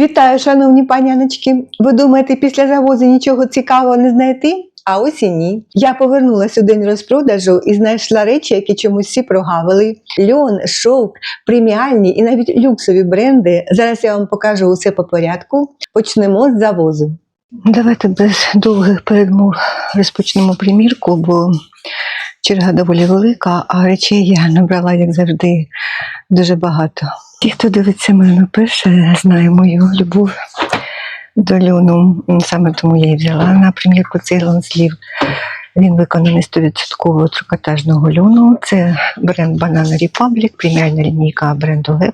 Вітаю, шановні паняночки. Ви думаєте, після завозу нічого цікавого не знайти? А ось і ні. Я повернулася у день розпродажу і знайшла речі, які чомусь всі прогавили. Льон, шовк, преміальні і навіть люксові бренди. Зараз я вам покажу усе по порядку. Почнемо з завозу. Давайте без довгих передмов розпочнемо примірку, бо черга доволі велика, а речей я набрала, як завжди, дуже багато. Ті, хто дивиться мене перше, знає мою любов до льону. Саме тому я і взяла на примірку цей лонслів. Він виконаний 100% трикотажного льону. Це бренд Banana Republic, преміальна лінійка бренду Lab.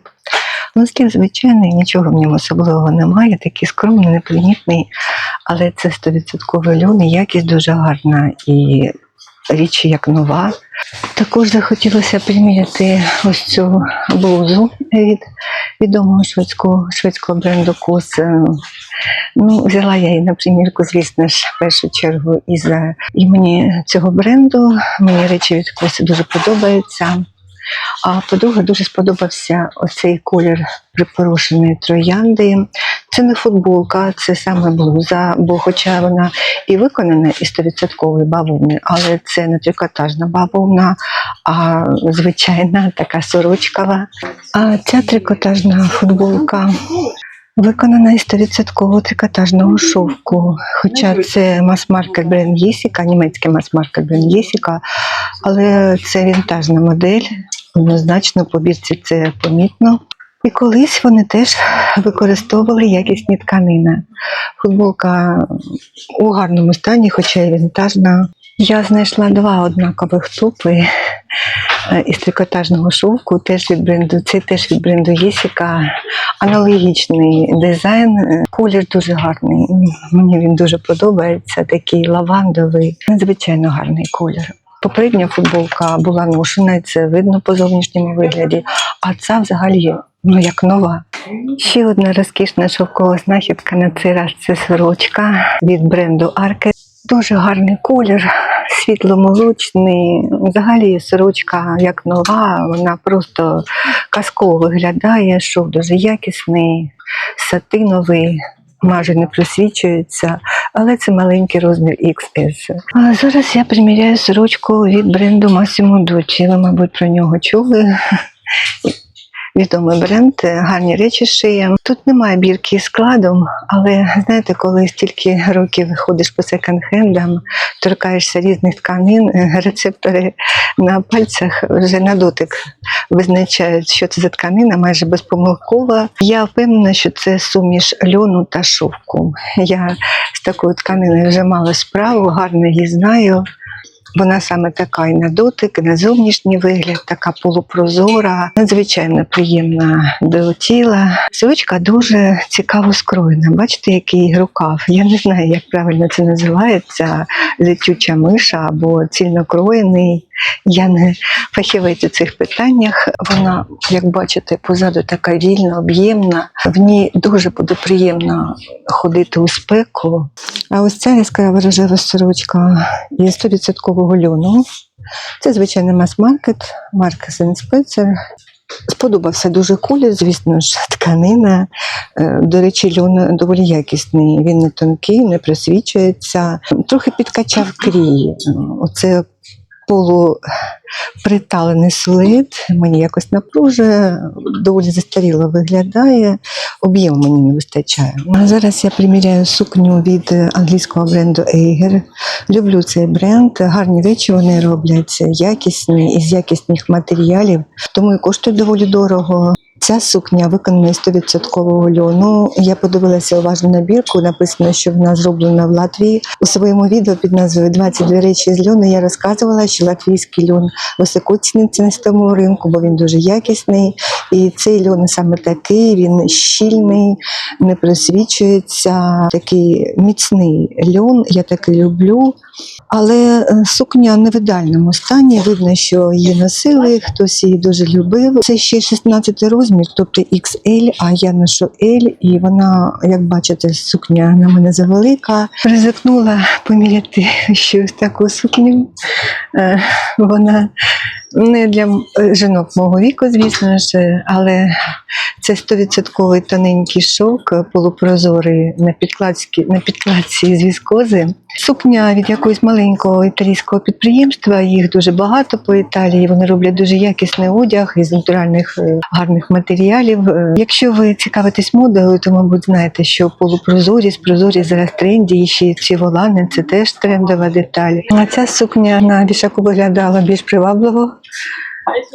Лонслів звичайний, нічого в ньому особливого немає, такий скромний, непримітний, але це 100% льон, і якість дуже гарна і річ як нова. Також захотілося приміряти ось цю блузу від відомого шведського, шведського бренду Кос. Ну, взяла я її на примірку, звісно ж, в першу чергу із імені цього бренду. Мені речі від Кос дуже подобаються. А по-друге, дуже сподобався оцей колір припорошеної троянди. Це не футболка, це саме блуза, бо хоча вона і виконана із 100% бавовни, але це не трикотажна бавовна, а звичайна така сорочкова. А ця трикотажна футболка виконана із 100% трикотажного шовку. Хоча це мас-маркет бренд Єсіка, німецький мас-маркет бренд Єсіка, але це вінтажна модель. Однозначно по бірці це помітно. І колись вони теж використовували якісні тканини. Футболка у гарному стані, хоча й вінтажна. Я знайшла два однакових топи е, із трикотажного шовку, теж від бренду, це теж від бренду Єсіка. Аналогічний дизайн, е, колір дуже гарний. Мені він дуже подобається, такий лавандовий, надзвичайно гарний колір. Попередня футболка була ношена, і це видно по зовнішньому вигляді, а ця взагалі ну як нова. Ще одна розкішна шовкова знахідка на цей раз це сорочка від бренду Арке. Дуже гарний колір, світло-молочний. Взагалі сорочка як нова, вона просто казково виглядає, шов дуже якісний, сатиновий. Майже не просвічується, але це маленький розмір XS. А зараз я приміряю сорочку від бренду Massimo Ducci. Ви, мабуть, про нього чули. Відомий бренд, гарні речі шиє. Тут немає бірки з складом, але знаєте, коли стільки років ходиш по секонд-хендам, торкаєшся різних тканин, е, рецептори на пальцях вже на дотик визначають, що це за тканина, майже безпомилкова. Я впевнена, що це суміш льону та шовку. Я з такою тканиною вже мала справу, гарно її знаю. Вона саме така і на дотик, і на зовнішній вигляд, така полупрозора, надзвичайно приємна до тіла. Сорочка дуже цікаво скроєна. Бачите, який рукав. Я не знаю, як правильно це називається: летюча миша або цільнокроєний. Я не фахівець у цих питаннях. Вона, як бачите, позаду така вільна, об'ємна. В ній дуже буде приємно ходити у спеку. А ось ця яскрава рожева сорочка є 100% льону. Це звичайний мас-маркет, марка Спецер. Сподобався дуже колір, звісно ж, тканина. Е, До речі, льон доволі якісний. Він не тонкий, не просвічується. Трохи підкачав крій. Оце полуприталений силует мені якось напружує, доволі застаріло виглядає, об'єму мені не вистачає. Зараз я приміряю сукню від англійського бренду Eiger. Люблю цей бренд, гарні речі вони роблять, якісні, із якісних матеріалів, тому і коштує доволі дорого. Ця сукня виконана з 100% льону. Я подивилася уважно на бірку. Написано, що вона зроблена в Латвії. У своєму відео під назвою «22 речі з льону я розказувала, що латвійський льон високо ціниться на світовому ринку, бо він дуже якісний. І цей льон саме такий, він щільний, не просвічується, такий міцний льон. Я такий люблю. Але е, сукня в ідеальному стані. Видно, що її носили, хтось її дуже любив. Це ще 16 розмір, тобто XL, а я ношу L, і вона, як бачите, сукня на мене завелика. Ризикнула поміряти щось таку сукню. Е, Вона Не для е, жінок мого віку, звісно ж, але це 100% тоненький шовк, е, полупрозорий на підкладці, на підкладці з віскози. Сукня від якогось маленького італійського підприємства. Їх дуже багато по Італії. Вони роблять дуже якісний одяг із натуральних е, гарних матеріалів. Е, Якщо ви цікавитесь модою, то мабуть знаєте, що полупрозорість, прозорість зараз тренді. І ще ці волани це теж трендова деталь. А ця сукня на вішаку виглядала більш привабливо.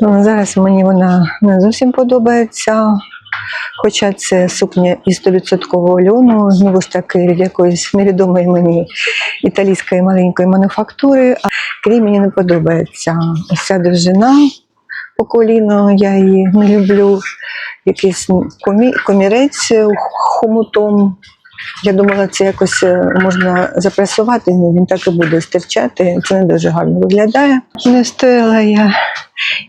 Ну, Зараз мені вона не зовсім подобається. Хоча це сукня із 100% льону, знову ж таки від якоїсь невідомої мені італійської маленької мануфактури. А крім мені не подобається ось ця довжина по коліно, я її не люблю. Якийсь комі, комірець хомутом. Я думала, це якось е, можна запресувати, ну він так і буде стирчати. Це не дуже гарно виглядає. Не стояла я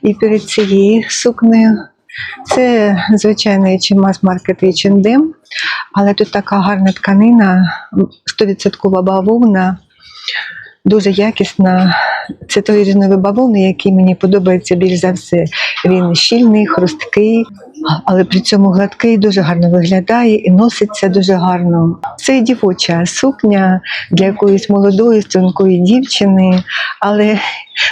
і перед цією сукнею. Це звичайний чи мас-маркет H&M, але тут така гарна тканина, 100% бавовна, дуже якісна. Це той різновид бавовни, який мені подобається більш за все. Він щільний, хрусткий, але при цьому гладкий, дуже гарно виглядає і носиться дуже гарно. Це дівоча сукня для якоїсь молодої, стрункої дівчини, але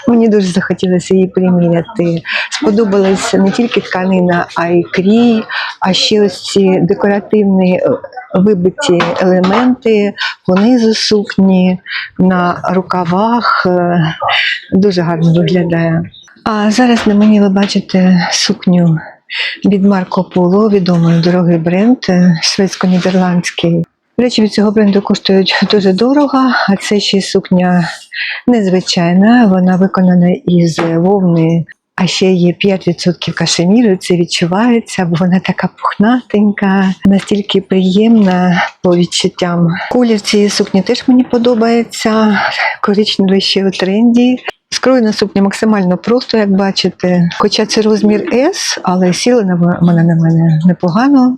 мені дуже захотілося її приміряти. Сподобалася не тільки тканина, а й крій, а ще ось ці декоративні е, вибиті елементи понизу сукні, на рукавах. е, Дуже гарно виглядає. А зараз на мені ви бачите сукню від Марко Поло, відомий дорогий бренд е, шведсько-нідерландський. Речі від цього бренду коштують дуже дорого, а це ще сукня незвичайна. Вона виконана із вовни, а ще є 5% кашеміру. Це відчувається, бо вона така пухнатенька, настільки приємна по відчуттям. Колір цієї сукні теж мені подобається. Коричневий ще у тренді. Скроєна сукня максимально просто, як бачите. Хоча це розмір S, але сіла на вона на мене непогано.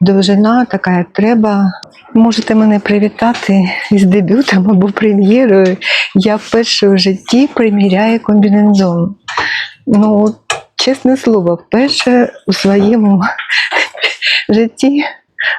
Довжина така, як треба. Можете мене привітати із дебютом або прем'єрою. Я вперше в житті приміряю комбінезон. Ну, чесне слово, вперше у своєму житті,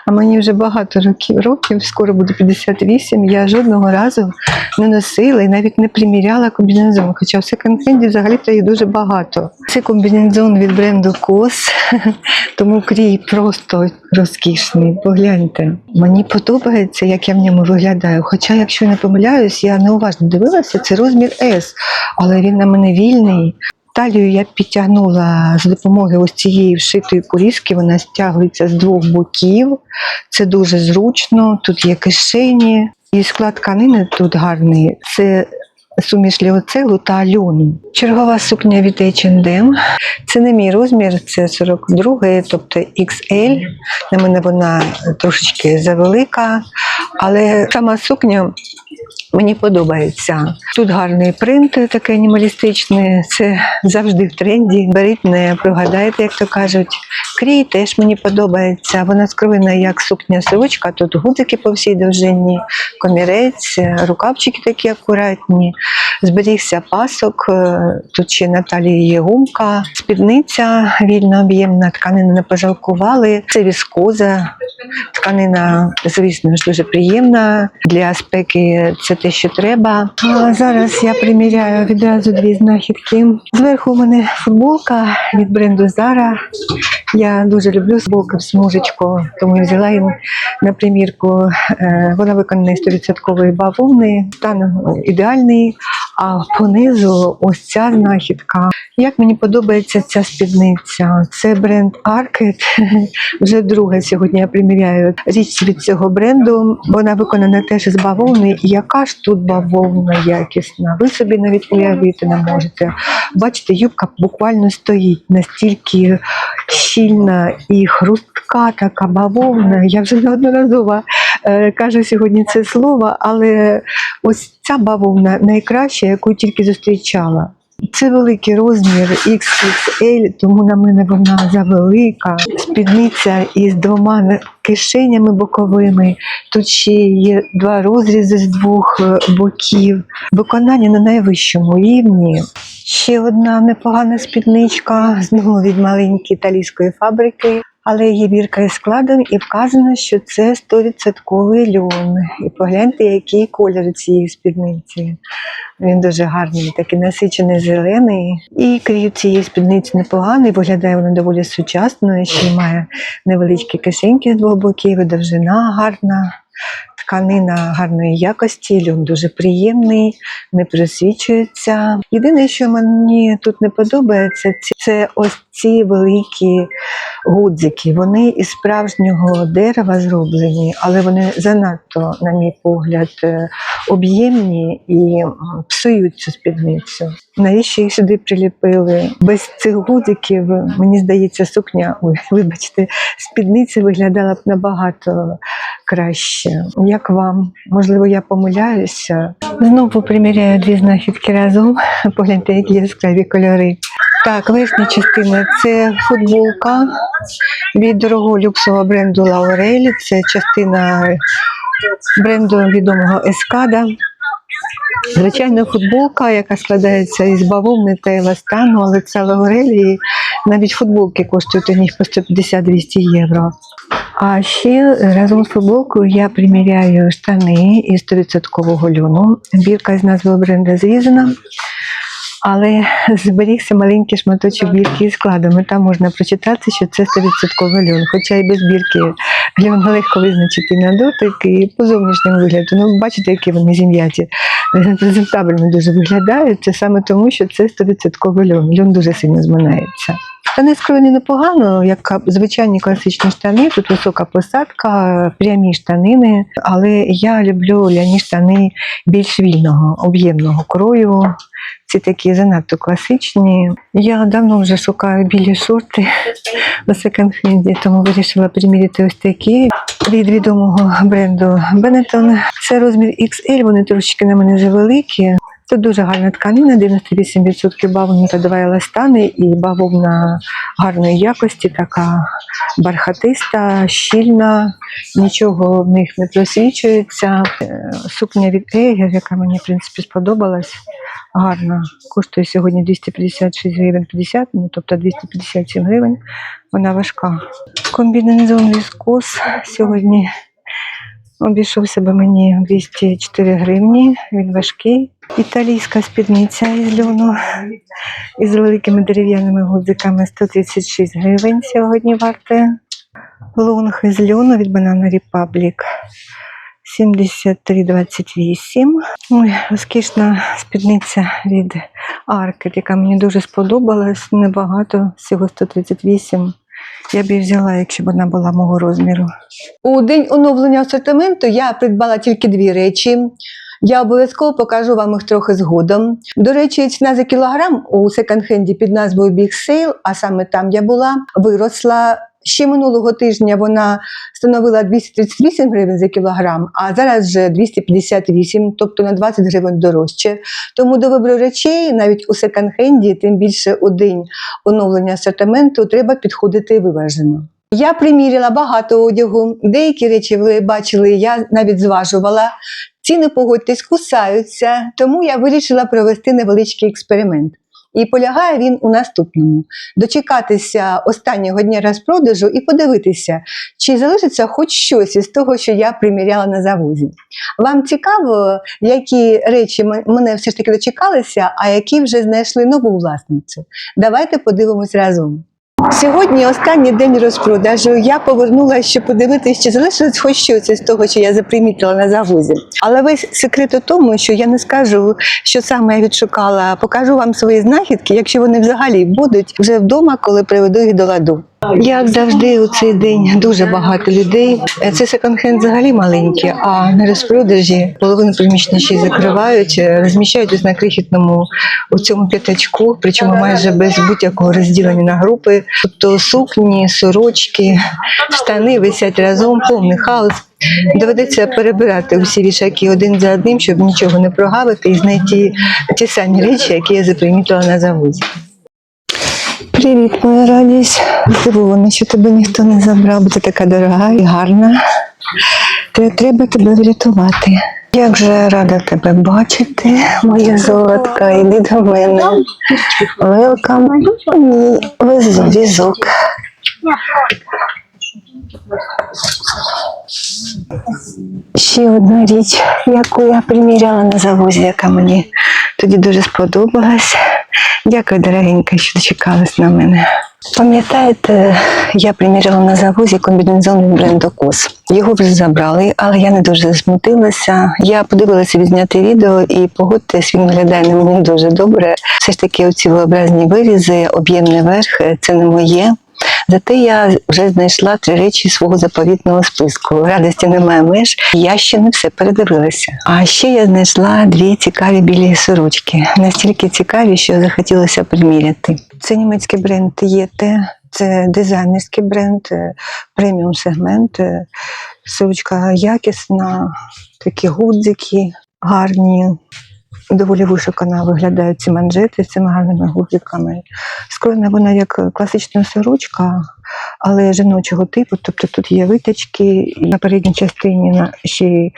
а мені вже багато років, років, скоро буде 58, я жодного разу не носила і навіть не приміряла комбінезон. Хоча в секонд-хенді взагалі-то їх дуже багато. Це комбінезон від бренду Кос, тому крій просто розкішний. Погляньте. Мені подобається, як я в ньому виглядаю. Хоча, якщо не помиляюсь, я неуважно дивилася, це розмір S, але він на мене вільний. Талію я підтягнула з допомогою ось цієї вшитої курізки, вона стягується з двох боків. Це дуже зручно, тут є кишені. І склад тканини тут гарний. Це суміш ліоцелу та льону. Чергова сукня від H&M. Це не мій розмір, це 42, тобто XL. На мене вона трошечки завелика, але сама сукня мені подобається. Тут гарний принт, такий анімалістичний. Це завжди в тренді. Беріть, не прогадайте, як то кажуть. Крій теж мені подобається. Вона скроєна як сукня сорочка, тут гудзики по всій довжині, комірець, рукавчики такі акуратні. Зберігся пасок, е, тут ще на талії є гумка, спідниця вільно об'ємна, тканину не пожалкували. Це віскоза. Тканина, звісно ж, дуже приємна. Для спеки це те, що треба. А зараз я приміряю відразу дві знахідки. Зверху у мене футболка від бренду Zara. Я дуже люблю футболки в смужечку, тому я взяла її на примірку. Е, Вона виконана із 100% бавовни, стан ідеальний. А понизу ось ця знахідка. Як мені подобається ця спідниця? Це бренд Arket. Вже друге сьогодні я приміряю річ від цього бренду. Вона виконана теж з бавовни. І Яка ж тут бавовна якісна? Ви собі навіть уявити не можете. Бачите, юбка буквально стоїть настільки щільна і хрустка, така бавовна. Я вже неодноразово е, кажу сьогодні це слово, але ось ця бавовна найкраща, яку тільки зустрічала. Це великий розмір XXL, тому на мене вона завелика. Спідниця із двома кишенями боковими. Тут ще є два розрізи з двох е, боків. Виконання на найвищому рівні. Ще одна непогана спідничка, знову від маленької італійської фабрики. Але є бірка із складом і вказано, що це 100% льон. І погляньте, який колір цієї спідниці. Він дуже гарний, такий насичений зелений. І крій цієї спідниці непоганий, виглядає вона доволі сучасно, ще має невеличкі кишеньки з двох боків, і довжина гарна. Тканина гарної якості, льон дуже приємний, не просвічується. Єдине, що мені тут не подобається, це ось ці великі гудзики. Вони із справжнього дерева зроблені, але вони занадто, на мій погляд, е, об'ємні і псують цю спідницю. Навіщо їх сюди приліпили? Без цих гудзиків, мені здається, сукня, вибачте, спідниця виглядала б набагато краще. Як вам? Можливо, я помиляюся. Знову приміряю дві знахідки разом. Погляньте, які яскраві кольори. Так, верхня частина це футболка від дорогого люксового бренду Laurel. Це частина бренду відомого Ескада. Звичайна футболка, яка складається із бавовни та еластану, але це Laurel, і навіть футболки коштують у них по 150-200 євро. А ще разом з футболкою я приміряю штани із 100% льону. Бірка з назвою бренду зрізана, але зберігся маленький шматочок бірки із складом. І там можна прочитати, що це 100% льон. Хоча і без бірки льон легко визначити на дотик і по зовнішньому вигляду. Ну, бачите, які вони зім'яті. Презентабельно дуже виглядають. Це саме тому, що це 100% льон. Льон дуже сильно зминається. Штани скроєні непогано, як звичайні класичні штани. Тут висока посадка, прямі штанини. Але я люблю ляні штани більш вільного, об'ємного крою. Ці такі занадто класичні. Я давно вже шукаю білі шорти на секонд-хенді, тому вирішила приміряти ось такі від відомого бренду Benetton. Це розмір XL, вони трошечки на мене завеликі. Це дуже гарна тканина, 98% бавовни та два еластани, і бавовна гарної якості, така бархатиста, щільна, нічого в них не просвічується. Е, Сукня від Ейгер, яка мені в принципі сподобалась, гарна. Коштує сьогодні 256 гривень 50, ну тобто 257 гривень. Вона важка. Комбінезон віскос сьогодні обійшовся би мені 204 гривні. Він важкий. Італійська спідниця із льону із великими дерев'яними гудзиками 136 гривень сьогодні вартує. Лонг із льону від Banana Republic 73,28. Ой, розкішна спідниця від Аркет, яка мені дуже сподобалась. Небагато, всього 138. Я б її взяла, якщо б вона була мого розміру. У день оновлення асортименту я придбала тільки дві речі. Я обов'язково покажу вам їх трохи згодом. До речі, ціна за кілограм у секонд-хенді під назвою Big Sale, а саме там я була, виросла. Ще минулого тижня вона становила 238 гривень за кілограм, а зараз вже 258, тобто на 20 гривень дорожче. Тому до вибору речей навіть у секонд-хенді, тим більше у день оновлення асортименту, треба підходити виважено. Я приміряла багато одягу. Деякі речі ви бачили, я навіть зважувала. Ціни, погодьтесь, кусаються, тому я вирішила провести невеличкий експеримент. І полягає він у наступному: дочекатися останнього дня розпродажу і подивитися, чи залишиться хоч щось із того, що я приміряла на завозі. Вам цікаво, які речі мене все ж таки дочекалися, а які вже знайшли нову власницю? Давайте подивимось разом. Сьогодні останній день розпродажу. Я повернулася, щоб подивитися, чи залишилось хоч щось з того, що я запримітила на завозі. Але весь секрет у тому, що я не скажу, що саме я відшукала, покажу вам свої знахідки, якщо вони взагалі будуть вже вдома, коли приведу їх до ладу. Як завжди, у цей день дуже багато людей. Це секонд-хенд взагалі маленький, а на розпродажі половину приміщення ще й закривають, е, розміщають ось на крихітному у цьому п'ятачку, причому майже без будь-якого розділення на групи. Тобто сукні, сорочки, штани висять разом, повний хаос. Доведеться перебирати усі вішаки один за одним, щоб нічого не прогавити і знайти ті самі речі, які я запримітила на заводі. Привіт, моя радість. Здивована, що тебе ніхто не забрав, бо ти така дорога і гарна. Треба тебе врятувати. Як же рада тебе бачити, моя золотка, іди до мене. Велкам. Візок. Ще одна річ, яку я приміряла на завозі, яка мені тоді дуже сподобалась. Дякую, дорогенька, що дочекалась на мене. Пам'ятаєте, я приміряла на завозі комбінезон бренду Кос. Його вже забрали, але я не дуже засмутилася. Я подивилася відзняти відео і погодьтесь, він виглядає на мені дуже добре. Все ж таки, оці виобразні вирізи, об'ємний верх це не моє. Зате я вже знайшла три речі свого заповітного списку. Радості немає меж. Я ще не все передивилася. А ще я знайшла дві цікаві білі сорочки. Настільки цікаві, що захотілося приміряти. Це німецький бренд ЄТ, це дизайнерський бренд, е, преміум сегмент. е, Сорочка якісна, такі гудзики гарні. Доволі вишукана виглядають ці манжети з цими гарними гудзиками. Скроєна вона як класична сорочка, але жіночого типу. Тобто тут є витачки, на передній частині ще й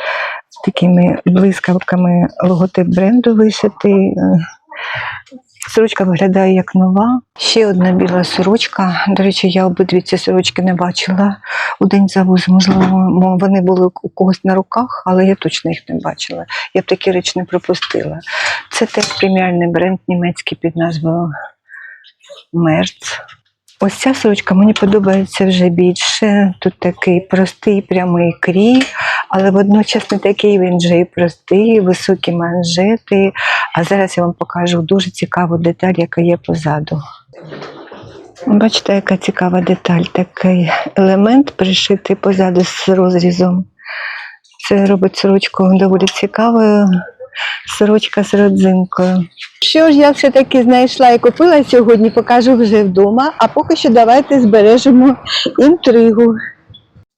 такими блискавками логотип бренду вишитий. Сорочка виглядає як нова. Ще одна біла сорочка. До речі, я обидві ці сорочки не бачила у день завозу. Можливо, вони були у когось на руках, але я точно їх не бачила. Я б такі речі не пропустила. Це теж преміальний бренд німецький під назвою Мерц. Ось ця сорочка мені подобається вже більше. Тут такий простий прямий крій, але водночас не такий він же і простий, високі манжети. А зараз я вам покажу дуже цікаву деталь, яка є позаду. Бачите, яка цікава деталь, такий елемент пришитий позаду з розрізом. Це робить сорочку доволі цікавою. Сорочка з родзинкою. Що ж я все-таки знайшла і купила сьогодні, покажу вже вдома, а поки що давайте збережемо інтригу.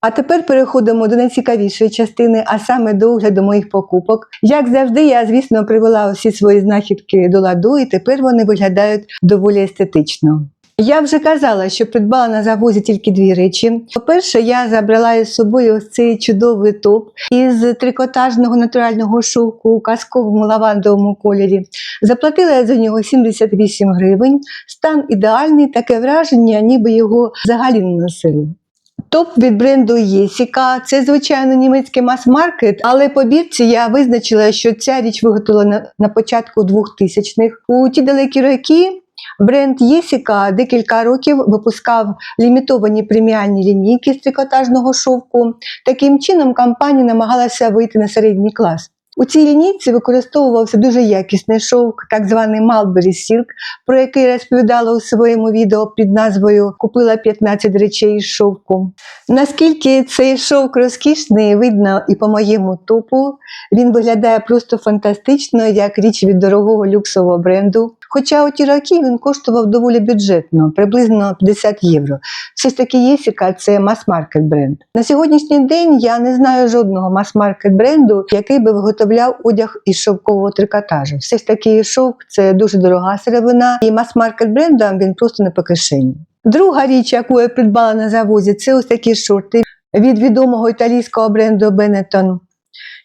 А тепер переходимо до найцікавішої частини, а саме до огляду моїх покупок. Як завжди, я, звісно, привела усі свої знахідки до ладу, і тепер вони виглядають доволі естетично. Я вже казала, що придбала на завозі тільки дві речі. По-перше, я забрала із собою ось цей чудовий топ із трикотажного натурального шовку у казковому лавандовому кольорі. Заплатила я за нього 78 гривень. Стан ідеальний, таке враження, ніби його взагалі не носили. Топ від бренду Єсіка. Це, звичайно, німецький мас-маркет, але по бірці я визначила, що ця річ виготовлена на початку 2000-х. У ті далекі роки бренд Єсіка декілька років випускав лімітовані преміальні лінійки з трикотажного шовку. Таким чином, компанія намагалася вийти на середній клас. У цій лінійці використовувався дуже якісний шовк, так званий Mulberry Silk, про який розповідала у своєму відео під назвою Купила 15 речей із шовку. Наскільки цей шовк розкішний, видно і по моєму топу. Він виглядає просто фантастично, як річ від дорогого люксового бренду. Хоча у ті роки він коштував доволі бюджетно, приблизно 50 євро. Все ж таки Єсіка це мас-маркет бренд. На сьогоднішній день я не знаю жодного мас-маркет бренду, який би виготовляв одяг із шовкового трикотажу. Все ж таки шовк це дуже дорога сировина, і мас-маркет брендам він просто не по кишені. Друга річ, яку я придбала на завозі, це ось такі шорти від відомого італійського бренду Benetton.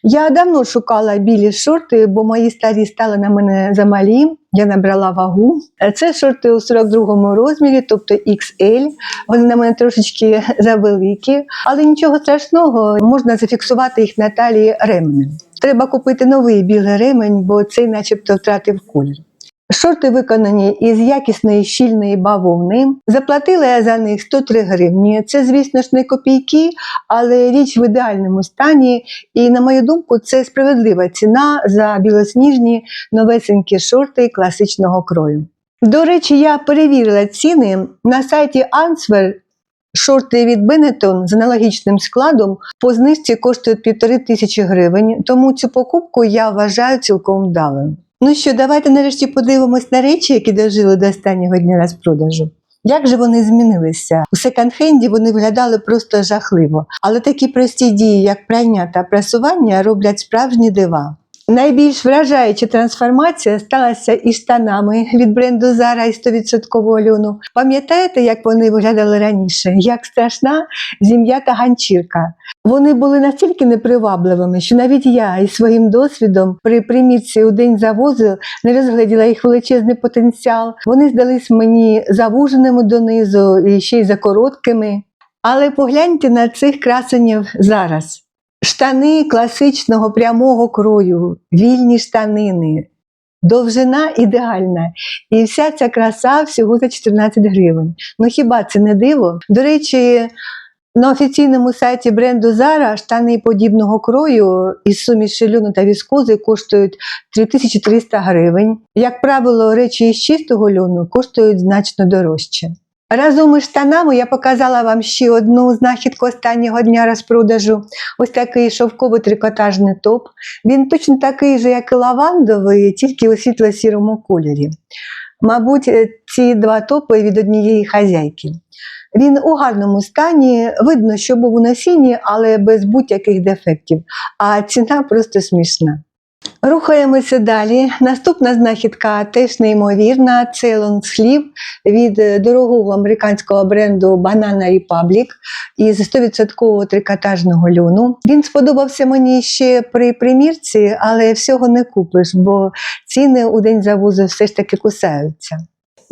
Я давно шукала білі шорти, бо мої старі стали на мене замалі. Я набрала вагу. Це шорти у 42-му розмірі, тобто XL. Вони на мене трошечки завеликі, але нічого страшного, можна зафіксувати їх на талії ременем. Треба купити новий білий ремень, бо цей начебто втратив колір. Шорти виконані із якісної щільної бавовни. Заплатила я за них 103 гривні. Це, звісно ж, не копійки, але річ в ідеальному стані. І, на мою думку, це справедлива ціна за білосніжні новесенькі шорти класичного крою. До речі, я перевірила ціни на сайті Answer. Шорти від Benetton з аналогічним складом по знижці коштують півтори тисячі гривень, тому цю покупку я вважаю цілком вдалою. Ну що, давайте нарешті подивимось на речі, які дожили до останнього дня розпродажу. Як же вони змінилися? У секонд-хенді вони виглядали просто жахливо, але такі прості дії, як прання та прасування, роблять справжні дива. Найбільш вражаюча трансформація сталася із штанами від бренду Zara із 100% льону. Пам'ятаєте, як вони виглядали раніше? Як страшна зім'ята ганчірка. Вони були настільки непривабливими, що навіть я із своїм досвідом при примірці у день завозу не розгляділа їх величезний потенціал. Вони здались мені завуженими донизу і ще й закороткими. Але погляньте на цих красенів зараз. Штани класичного прямого крою, вільні штанини, довжина ідеальна. І вся ця краса всього за 14 гривень. Ну хіба це не диво? До речі, на офіційному сайті бренду Zara штани подібного крою із суміші льону та віскози коштують 3300 гривень. Як правило, речі із чистого льону коштують значно дорожче. Разом із штанами я показала вам ще одну знахідку останнього дня розпродажу. Ось такий шовковий трикотажний топ. Він точно такий же, як і лавандовий, тільки у світло-сірому кольорі. Мабуть, е, ці два топи від однієї хазяйки. Він у гарному стані, видно, що був у носінні, але без будь-яких дефектів. А ціна просто смішна. Рухаємося далі. Наступна знахідка теж неймовірна. Це лонгслів від дорогого американського бренду Banana Republic із 100% трикотажного льону. Він сподобався мені ще при примірці, але всього не купиш, бо ціни у день завозу все ж таки кусаються.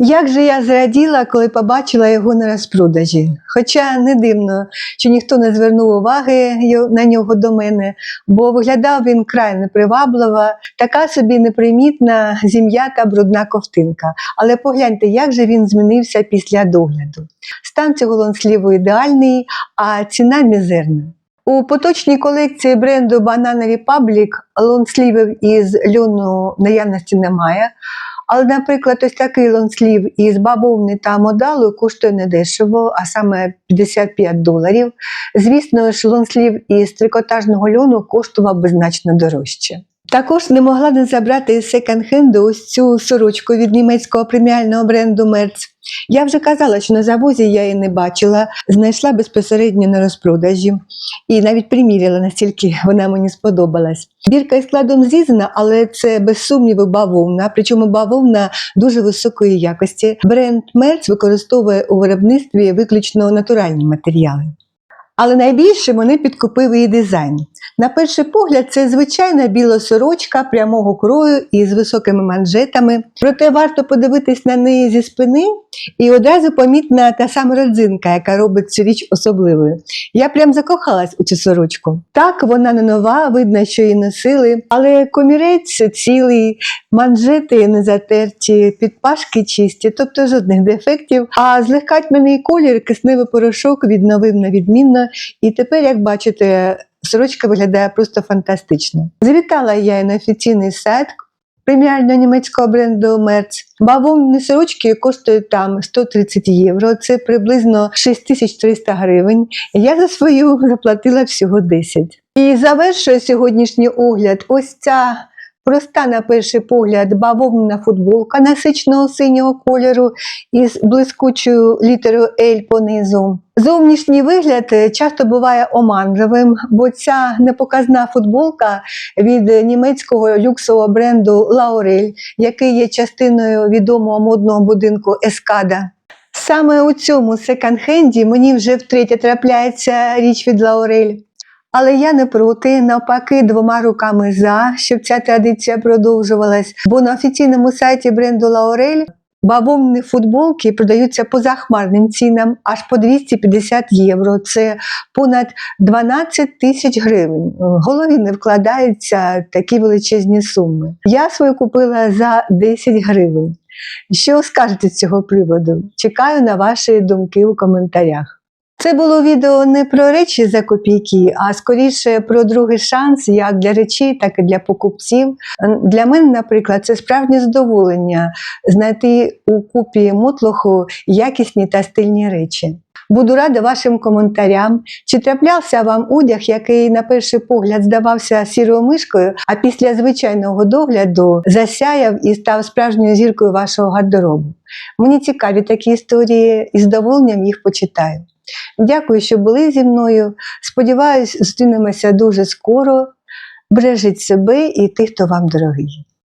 Як же я зраділа, коли побачила його на розпродажі. Хоча не дивно, що ніхто не звернув уваги на нього до мене, бо виглядав він край непривабливо, така собі непримітна зім'ята брудна ковтинка. Але погляньте, як же він змінився після догляду. Стан цього лонсліву ідеальний, а ціна мізерна. У поточній колекції бренду Banana Republic лонслівів із льону наявності немає. Але, наприклад, ось такий лонслів із бавовни та модалу коштує недешево, а саме 55 доларів. Звісно ж, лонслів із трикотажного льону коштував би значно дорожче. Також не могла не забрати із секонд-хенду ось цю сорочку від німецького преміального бренду Мерц. Я вже казала, що на завозі я її не бачила, знайшла безпосередньо на розпродажі і навіть приміряла, настільки вона мені сподобалась. Бірка із складом зрізана, але це без сумніву бавовна, причому бавовна дуже високої якості. Бренд Мерц використовує у виробництві виключно натуральні матеріали. Але найбільше мене підкупив її дизайн. На перший погляд, це звичайна біла сорочка прямого крою із високими манжетами. Проте варто подивитись на неї зі спини, і одразу помітна та сама родзинка, яка робить цю річ особливою. Я прям закохалась у цю сорочку. Так, вона не нова, видно, що її носили, але комірець цілий, манжети не затерті, підпашки чисті, тобто жодних дефектів. А злегка тьмяний колір, кисневий порошок відновив на відмінно. І тепер, як бачите, сорочка виглядає просто фантастично. Завітала я на офіційний сайт преміального німецького бренду Мерц. Бавовні сорочки коштують там 130 євро, це приблизно 6300 гривень. Я за свою заплатила всього 10. І завершує сьогоднішній огляд ось ця проста на перший погляд бавовна футболка насичного синього кольору із блискучою літерою L понизу. Зовнішній вигляд е, часто буває оманливим, бо ця непоказна футболка від німецького люксового бренду Laurel, який є частиною відомого модного будинку Ескада. Саме у цьому секонд-хенді мені вже втретє трапляється річ від Laurel. Але я не проти, навпаки, двома руками за, щоб ця традиція продовжувалась. Бо на офіційному сайті бренду Laurel бавовні футболки продаються по захмарним цінам аж по 250 євро. Це понад 12 тисяч гривень. В голові не вкладаються такі величезні суми. Я свою купила за 10 гривень. Що скажете з цього приводу? Чекаю на ваші думки у коментарях. Це було відео не про речі за копійки, а скоріше про другий шанс як для речей, так і для покупців. Для мене, наприклад, це справжнє задоволення знайти у купі мотлоху якісні та стильні речі. Буду рада вашим коментарям. Чи траплявся вам одяг, який на перший погляд здавався сірою мишкою, а після звичайного догляду засяяв і став справжньою зіркою вашого гардеробу? Мені цікаві такі історії і з задоволенням їх почитаю. Дякую, що були зі мною. Сподіваюсь, зустрінемося дуже скоро. Бережіть себе і тих, хто вам дорогий.